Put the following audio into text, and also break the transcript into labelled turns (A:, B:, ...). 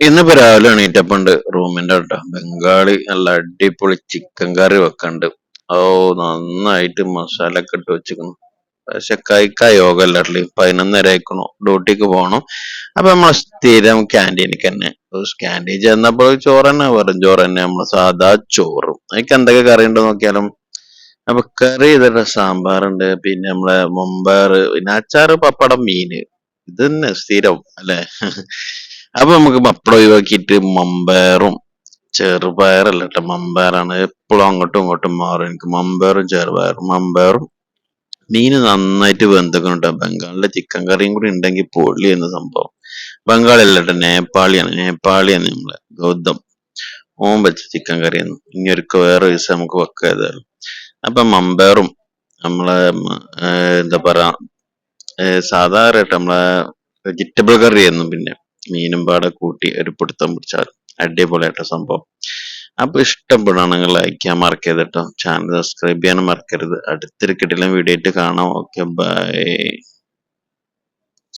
A: ഇന്നിപ്പോ രാവിലെ എണീറ്റപ്പണ്ട് റൂമിന്റെ കേട്ടോ ബംഗാളി നല്ല അടിപൊളി ചിക്കൻ കറി വെക്കണ്ട്. ഓ നന്നായിട്ട് മസാല ഒക്കെ ഇട്ട് വെച്ചിരിക്കുന്നു. പക്ഷെ കഴിക്കാൻ യോഗമല്ലേ പതിനൊന്നര ആയിക്കണു ഡ്യൂട്ടിക്ക് പോകണം അപ്പൊ നമ്മളെ സ്ഥിരം ക്യാന്റീനിക്ക് തന്നെ. ക്യാന്റീൻ ചെന്നപ്പോൾ ചോറ് തന്നെ വെറും ചോറ് തന്നെ നമ്മളെ സാധാ ചോറും. അതിക്ക് എന്തൊക്കെ കറി ഉണ്ടോ നോക്കിയാലും. അപ്പൊ കറി ഇതൊക്കെ സാമ്പാറുണ്ട്. പിന്നെ നമ്മളെ മുമ്പാറ്. പിന്നെ അച്ചാറ് പപ്പടം മീന്. ഇത് തന്നെ സ്ഥിരം. അല്ലെ? അപ്പൊ നമുക്ക് പപ്പടം ഒഴിവാക്കിയിട്ട് മമ്പയറും ചെറുപയറല്ല കേട്ടോ മമ്പയറാണ് എപ്പോഴും അങ്ങോട്ടും ഇങ്ങോട്ടും മാറും. എനിക്ക് മമ്പയറും ചെറുപയറും മമ്പയറും മീൻ നന്നായിട്ട് വെന്തക്കുന്നുണ്ട്. ബംഗാളിലെ ചിക്കൻ കറിയും കൂടി ഉണ്ടെങ്കിൽ പൊള്ളി എന്ന സംഭവം. ബംഗാളിയല്ല കേട്ടോ നേപ്പാളിയാണ്. നേപ്പാളിയാണ് നമ്മളെ ഗൗതം. ഓൻ വെച്ച ചിക്കൻ കറിയാണ്. ഇനി ഒരിക്കൽ വേറെ ദിവസം നമുക്ക് വെക്കാം ഏതായാലും. അപ്പൊ മമ്പയറും നമ്മളെ എന്താ പറയാ സാധാരണ നമ്മളെ വെജിറ്റബിൾ കറിയായിരുന്നു പിന്നെ. മീനും പാടെ കൂട്ടി ഒരു പിടുത്തം പിടിച്ചാൽ അടിപൊളിയായിട്ട സംഭവം. അപ്പൊ ഇഷ്ടപ്പെടുകയാണെങ്കിൽ ലൈക്ക് ചെയ്യാൻ മറക്കരുത് കേട്ടോ ചാനൽ സബ്സ്ക്രൈബ് ചെയ്യാനും മറക്കരുത്. അടുത്തൊരു കിടിലൻ വീഡിയോ ആയിട്ട് കാണാം. Okay bye